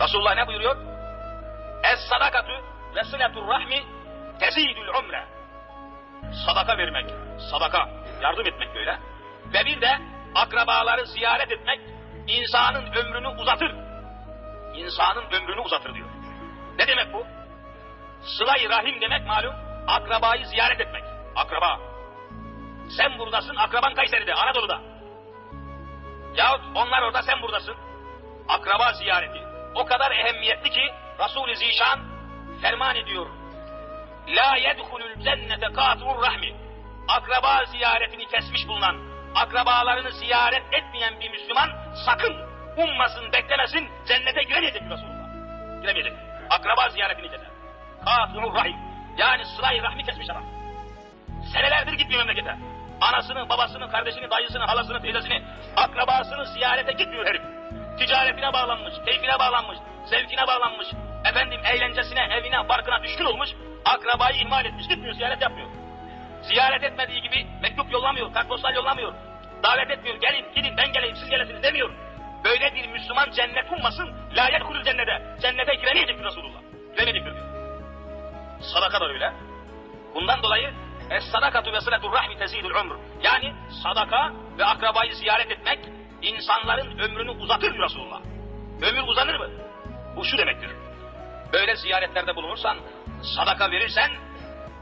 Resulullah ne buyuruyor? Es sadakatü ve sıletur rahmi tezidül umre. Sadaka vermek, sadaka, yardım etmek böyle. Ve bir de akrabaları ziyaret etmek insanın ömrünü uzatır. İnsanın ömrünü uzatır diyor. Ne demek bu? Sıla-i rahim demek malum akrabayı ziyaret etmek. Akraba. Sen buradasın, akraban Kayseri'de, Anadolu'da. Yahut onlar orada, sen buradasın. Akraba ziyareti. O kadar ehemmiyetli ki Resul-i Zişan ferman ediyor. La yedhulul cennete katur rahmi. Akraba ziyaretini kesmiş bulunan, akrabalarını ziyaret etmeyen bir Müslüman sakın ummasın, beklemesin, cennete giremeyecek Resulullah. Giremeyecek. Akraba ziyaretini keser. Katur rahim. Yani sırayı rahmi kesmiş adam. Senelerdir gitmiyor memlekete. Anasını, babasını, kardeşini, dayısını, halasını, teyzesini, akrabasını ziyarete gitmiyor herif. Ticaretine bağlanmış, keyfine bağlanmış, zevkine bağlanmış, efendim eğlencesine, evine, barkına düşkün olmuş, akrabayı ihmal etmiş, gitmiyor, ziyaret yapmıyor. Ziyaret etmediği gibi mektup yollamıyor, kartpostal yollamıyor, davet etmiyor, gelin, gidin, ben geleyim, siz gelesiniz demiyor. Böyle bir Müslüman cennet ummasın, la yedhulul cennete, cennete giremeyecek Resulullah. Giremeyecek diyor. Sadaka da öyle. Bundan dolayı Es sadakatu ve sıletur rahmi tezidul umr. Yani sadaka ve akrabayı ziyaret etmek insanların ömrünü uzatır diyor Resulullah. Ömür uzanır mı? Bu şu demektir. Böyle ziyaretlerde bulunursan, sadaka verirsen,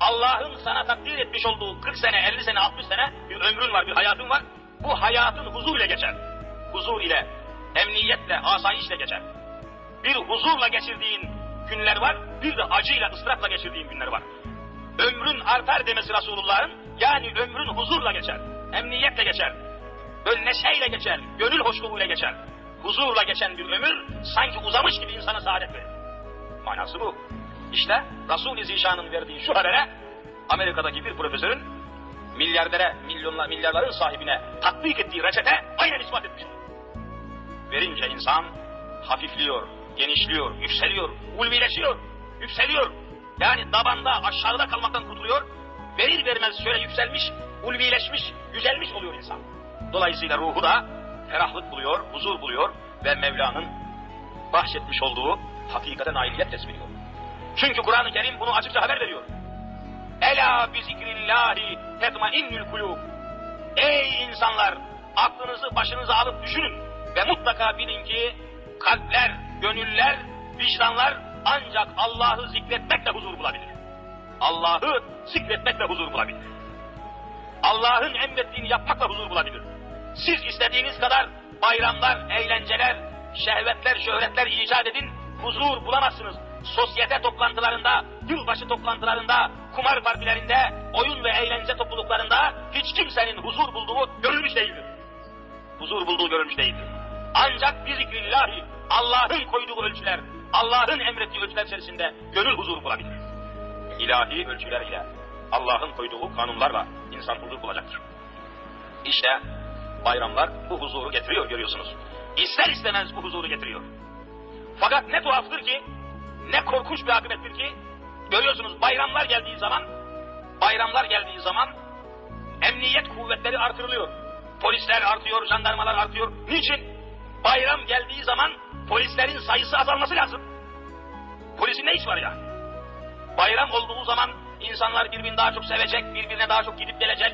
Allah'ın sana takdir etmiş olduğu 40 sene, 50 sene, 60 sene bir ömrün var, bir hayatın var. Bu hayatın huzur ile geçer. Huzur ile, emniyetle, asayişle geçer. Bir huzurla geçirdiğin günler var, bir de acıyla, ıstırapla geçirdiğin günler var ömrün artar demesi Resulullah'ın yani ömrün huzurla geçer, emniyetle geçer, böyle neşeyle geçer, gönül hoşluğuyla geçer. Huzurla geçen bir ömür sanki uzamış gibi insana saadet verir. Manası bu. İşte Resul-i Zişan'ın verdiği şu habere Amerika'daki bir profesörün milyardere, milyonlar, milyarların sahibine tatbik ettiği reçete aynen ispat etmiş. Verince insan hafifliyor, genişliyor, yükseliyor, ulvileşiyor, yükseliyor, yani dabanda aşağıda kalmaktan kurtuluyor. Verir vermez şöyle yükselmiş, ulvileşmiş, yücelmiş oluyor insan. Dolayısıyla ruhu da ferahlık buluyor, huzur buluyor ve Mevla'nın bahşetmiş olduğu hakikate nailiyet ediyor. Çünkü Kur'an-ı Kerim bunu açıkça haber veriyor. Ela bi zikrillahi tetmainnül kulub. Ey insanlar! Aklınızı başınıza alıp düşünün ve mutlaka bilin ki kalpler, gönüller, vicdanlar ancak Allah'ı zikretmekle huzur bulabilir. Allah'ı zikretmekle huzur bulabilir. Allah'ın emrettiğini yapmakla huzur bulabilir. Siz istediğiniz kadar bayramlar, eğlenceler, şehvetler, şöhretler icat edin, huzur bulamazsınız. Sosyete toplantılarında, yılbaşı toplantılarında, kumar partilerinde, oyun ve eğlence topluluklarında hiç kimsenin huzur bulduğu görülmüş değildir. Huzur bulduğu görülmüş değildir. Ancak bir zikrillahi, Allah'ın koyduğu ölçüler, Allah'ın emrettiği ölçüler içerisinde gönül huzuru bulabilir. İlahi ölçüler ile Allah'ın koyduğu kanunlarla insan huzur bulacaktır. İşte bayramlar bu huzuru getiriyor görüyorsunuz. İster istemez bu huzuru getiriyor. Fakat ne tuhaftır ki, ne korkunç bir akıbettir ki, görüyorsunuz bayramlar geldiği zaman, bayramlar geldiği zaman emniyet kuvvetleri artırılıyor. Polisler artıyor, jandarmalar artıyor. Niçin? Bayram geldiği zaman polislerin sayısı azalması lazım. Polisin ne iş var ya? Bayram olduğu zaman insanlar birbirini daha çok sevecek, birbirine daha çok gidip gelecek,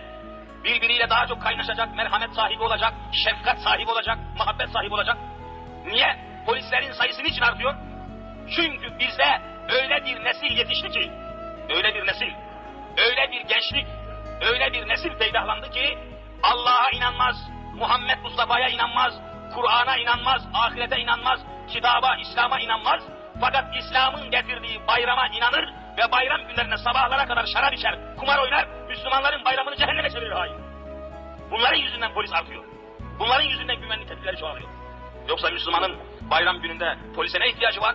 birbiriyle daha çok kaynaşacak, merhamet sahibi olacak, şefkat sahibi olacak, muhabbet sahibi olacak. Niye? Polislerin sayısı niçin artıyor? Çünkü bizde öyle bir nesil yetişti ki, öyle bir nesil, öyle bir gençlik, öyle bir nesil peydahlandı ki Allah'a inanmaz, Muhammed Mustafa'ya inanmaz, Kur'an'a inanmaz, ahirete inanmaz, kitaba, İslam'a inanmaz. Fakat İslam'ın getirdiği bayrama inanır ve bayram günlerinde sabahlara kadar şarap içer, kumar oynar, Müslümanların bayramını cehenneme çevirir hain. Bunların yüzünden polis artıyor. Bunların yüzünden güvenlik tedbirleri çoğalıyor. Yoksa Müslümanın bayram gününde polise ne ihtiyacı var?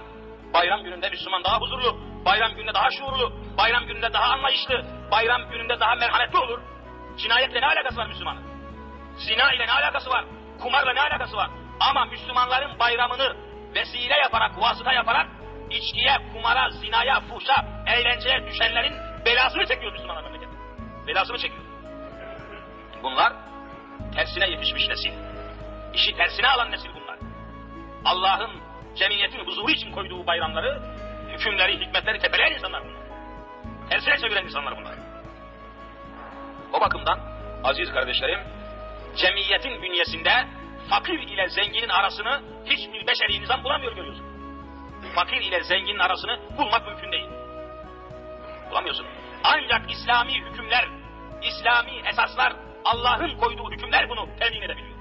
Bayram gününde Müslüman daha huzurlu, bayram gününde daha şuurlu, bayram gününde daha anlayışlı, bayram gününde daha merhametli olur. Cinayetle ne alakası var Müslümanın? Zina ile ne alakası var? Kumarla ne alakası var? Ama Müslümanların bayramını vesile yaparak, vasıta yaparak içkiye, kumara, zinaya, fuhşa, eğlenceye düşenlerin belasını çekiyor Müslümanlar memleketi. Belasını çekiyor. Bunlar tersine yetişmiş nesil. İşi tersine alan nesil bunlar. Allah'ın cemiyetin huzuru için koyduğu bayramları, hükümleri, hikmetleri tepeleyen insanlar bunlar. Tersine çeviren insanlar bunlar. O bakımdan aziz kardeşlerim, cemiyetin bünyesinde fakir ile zenginin arasını hiçbir beşeri nizam bulamıyor görüyorsun. Fakir ile zenginin arasını bulmak mümkün değil. Bulamıyorsun. Ancak İslami hükümler, İslami esaslar, Allah'ın koyduğu hükümler bunu temin edebiliyor.